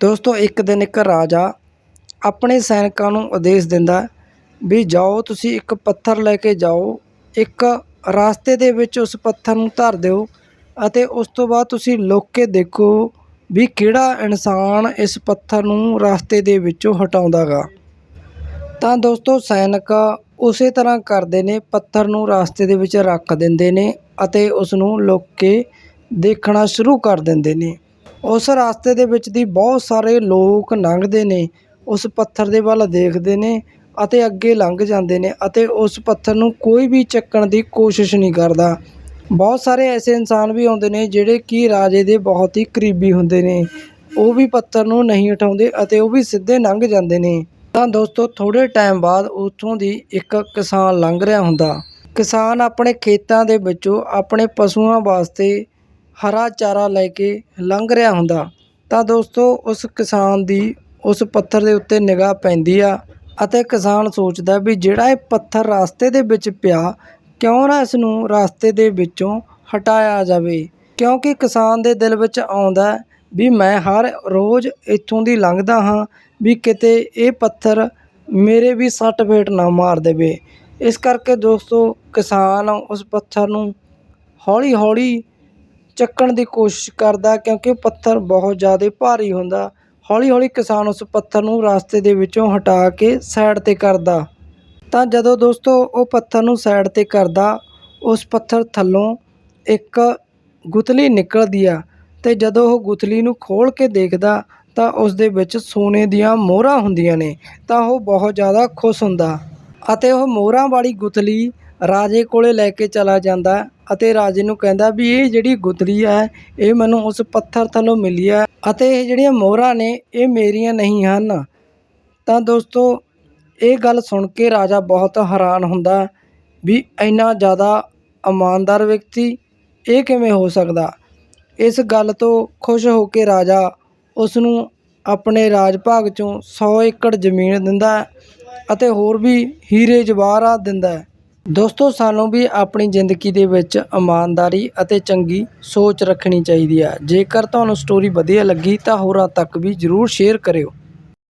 ਦੋਸਤੋ, ਇੱਕ ਦਿਨ ਇੱਕ ਰਾਜਾ ਆਪਣੇ ਸੈਨਿਕਾਂ ਨੂੰ ਆਦੇਸ਼ ਦਿੰਦਾ ਵੀ ਜਾਓ, ਤੁਸੀਂ ਇੱਕ ਪੱਥਰ ਲੈ ਕੇ ਜਾਓ, ਇੱਕ ਰਸਤੇ ਦੇ ਵਿੱਚ ਉਸ ਪੱਥਰ ਨੂੰ ਧਰ ਦਿਓ ਅਤੇ ਉਸ ਤੋਂ ਬਾਅਦ ਤੁਸੀਂ ਲੁੱਕ ਕੇ ਦੇਖੋ ਵੀ ਕਿਹੜਾ ਇਨਸਾਨ ਇਸ ਪੱਥਰ ਨੂੰ ਰਸਤੇ ਦੇ ਵਿੱਚੋਂ ਹਟਾਉਂਦਾ ਗਾ ਤਾਂ ਦੋਸਤੋ, ਸੈਨਿਕ ਉਸੇ ਤਰ੍ਹਾਂ ਕਰਦੇ ਨੇ, ਪੱਥਰ ਨੂੰ ਰਸਤੇ ਦੇ ਵਿੱਚ ਰੱਖ ਦਿੰਦੇ ਨੇ ਅਤੇ ਉਸ ਨੂੰ ਲੁੱਕ ਕੇ ਦੇਖਣਾ ਸ਼ੁਰੂ ਕਰ ਦਿੰਦੇ ਨੇ। ਉਸ ਰਸਤੇ ਦੇ ਵਿੱਚ ਦੀ ਬਹੁਤ ਸਾਰੇ ਲੋਕ ਲੰਘਦੇ ਨੇ, ਉਸ ਪੱਥਰ ਦੇ ਵੱਲ ਦੇਖਦੇ ਨੇ ਅਤੇ ਅੱਗੇ ਲੰਘ ਜਾਂਦੇ ਨੇ ਅਤੇ ਉਸ ਪੱਥਰ ਨੂੰ ਕੋਈ ਵੀ ਚੱਕਣ ਦੀ ਕੋਸ਼ਿਸ਼ ਨਹੀਂ ਕਰਦਾ। ਬਹੁਤ ਸਾਰੇ ਐਸੇ ਇਨਸਾਨ ਵੀ ਆਉਂਦੇ ਨੇ ਜਿਹੜੇ ਕਿ ਰਾਜੇ ਦੇ ਬਹੁਤ ਹੀ ਕਰੀਬੀ ਹੁੰਦੇ ਨੇ। ਉਹ ਵੀ ਪੱਥਰ ਨੂੰ ਨਹੀਂ ਉਠਾਉਂਦੇ ਅਤੇ ਉਹ ਵੀ ਸਿੱਧੇ ਲੰਘ ਜਾਂਦੇ ਨੇ। ਤਾਂ ਦੋਸਤੋ, ਥੋੜ੍ਹੇ ਟਾਈਮ ਬਾਅਦ ਉੱਥੋਂ ਦੀ ਇੱਕ ਕਿਸਾਨ ਲੰਘ ਰਿਹਾ ਹੁੰਦਾ। ਕਿਸਾਨ ਆਪਣੇ ਖੇਤਾਂ ਦੇ ਵਿੱਚੋਂ ਆਪਣੇ ਪਸ਼ੂਆਂ ਵਾਸਤੇ ਹਰਾ ਚਾਰਾ ਲੈ ਕੇ ਲੰਘ ਰਿਹਾ ਹੁੰਦਾ। ਤਾਂ ਦੋਸਤੋ, ਉਸ ਕਿਸਾਨ ਦੀ ਉਸ ਪੱਥਰ ਦੇ ਉੱਤੇ ਨਿਗਾਹ ਪੈਂਦੀ ਆ ਅਤੇ ਕਿਸਾਨ ਸੋਚਦਾ ਵੀ ਜਿਹੜਾ ਇਹ ਪੱਥਰ ਰਸਤੇ ਦੇ ਵਿੱਚ ਪਿਆ, ਕਿਉਂ ਨਾ ਇਸ ਨੂੰ ਰਸਤੇ ਦੇ ਵਿੱਚੋਂ ਹਟਾਇਆ ਜਾਵੇ? ਕਿਉਂਕਿ ਕਿਸਾਨ ਦੇ ਦਿਲ ਵਿੱਚ ਆਉਂਦਾ ਵੀ ਮੈਂ ਹਰ ਰੋਜ਼ ਇੱਥੋਂ ਦੀ ਲੰਘਦਾ ਹਾਂ ਵੀ ਕਿਤੇ ਇਹ ਪੱਥਰ ਮੇਰੇ ਵੀ ਸੱਟ ਫੇਟ ਨਾ ਮਾਰ ਦੇਵੇ। ਇਸ ਕਰਕੇ ਦੋਸਤੋ, ਕਿਸਾਨ ਉਸ ਪੱਥਰ ਨੂੰ ਹੌਲੀ ਹੌਲੀ ਚੱਕਣ ਦੀ ਕੋਸ਼ਿਸ਼ ਕਰਦਾ ਕਿਉਂਕਿ ਪੱਥਰ ਬਹੁਤ ਜ਼ਿਆਦਾ ਭਾਰੀ ਹੁੰਦਾ। ਹੌਲੀ ਹੌਲੀ ਕਿਸਾਨ ਉਸ ਪੱਥਰ ਨੂੰ ਰਸਤੇ ਦੇ ਵਿੱਚੋਂ ਹਟਾ ਕੇ ਸਾਈਡ 'ਤੇ ਕਰਦਾ। ਤਾਂ ਜਦੋਂ ਦੋਸਤੋ ਉਹ ਪੱਥਰ ਨੂੰ ਸਾਈਡ 'ਤੇ ਕਰਦਾ, ਉਸ ਪੱਥਰ ਥੱਲੋਂ ਇੱਕ ਗੁਥਲੀ ਨਿਕਲਦੀ ਆ ਅਤੇ ਜਦੋਂ ਉਹ ਗੁਥਲੀ ਨੂੰ ਖੋਲ੍ਹ ਕੇ ਦੇਖਦਾ, ਤਾਂ ਉਸ ਦੇ ਵਿੱਚ ਸੋਨੇ ਦੀਆਂ ਮੋਹਰਾਂ ਹੁੰਦੀਆਂ ਨੇ, ਤਾਂ ਉਹ ਬਹੁਤ ਜ਼ਿਆਦਾ ਖੁਸ਼ ਹੁੰਦਾ। ਅਤੇ ਉਹ ਮੋਹਰਾਂ ਵਾਲੀ ਗੁਥਲੀ ਰਾਜੇ ਕੋਲੇ ਲੈ ਕੇ ਚਲਾ ਜਾਂਦਾ। ਅਤੇ ਰਾਜੇ ਨੂੰ ਕਹਿੰਦਾ ਵੀ ਇਹ ਜਿਹੜੀ ਗੁਥਲੀ ਹੈ, ਇਹ ਮੈਨੂੰ ਉਸ ਪੱਥਰ ਥੱਲੋਂ ਮਿਲੀ ਹੈ ਅਤੇ ਇਹ ਜਿਹੜੀਆਂ ਮੋਹਰਾਂ ਨੇ, ਇਹ ਮੇਰੀਆਂ ਨਹੀਂ ਹਨ। ਤਾਂ ਦੋਸਤੋ, ਇਹ ਗੱਲ ਸੁਣ ਕੇ ਰਾਜਾ ਬਹੁਤ ਹੈਰਾਨ ਹੁੰਦਾ ਵੀ ਇੰਨਾ ਜ਼ਿਆਦਾ ਇਮਾਨਦਾਰ ਵਿਅਕਤੀ ਇਹ ਕਿਵੇਂ ਹੋ ਸਕਦਾ। ਇਸ ਗੱਲ ਤੋਂ ਖੁਸ਼ ਹੋ ਕੇ ਰਾਜਾ ਉਸ ਨੂੰ ਆਪਣੇ ਰਾਜ ਭਾਗ 'ਚੋਂ 100 ਏਕੜ ਜ਼ਮੀਨ ਦਿੰਦਾ ਅਤੇ ਹੋਰ ਵੀ ਹੀਰੇ ਜਵਾਹਰਾਤ ਦਿੰਦਾ ਦੋਸਤੋ, ਸਾਨੂੰ ਵੀ ਆਪਣੀ ਜ਼ਿੰਦਗੀ ਦੇ ਵਿੱਚ ਇਮਾਨਦਾਰੀ ਅਤੇ ਚੰਗੀ ਸੋਚ ਰੱਖਣੀ ਚਾਹੀਦੀ ਹੈ ਜੇਕਰ ਤੁਹਾਨੂੰ ਸਟੋਰੀ ਵਧੀਆ ਲੱਗੀ ਤਾਂ ਹੋਰਾਂ ਤੱਕ ਵੀ ਜ਼ਰੂਰ ਸ਼ੇਅਰ ਕਰਿਓ।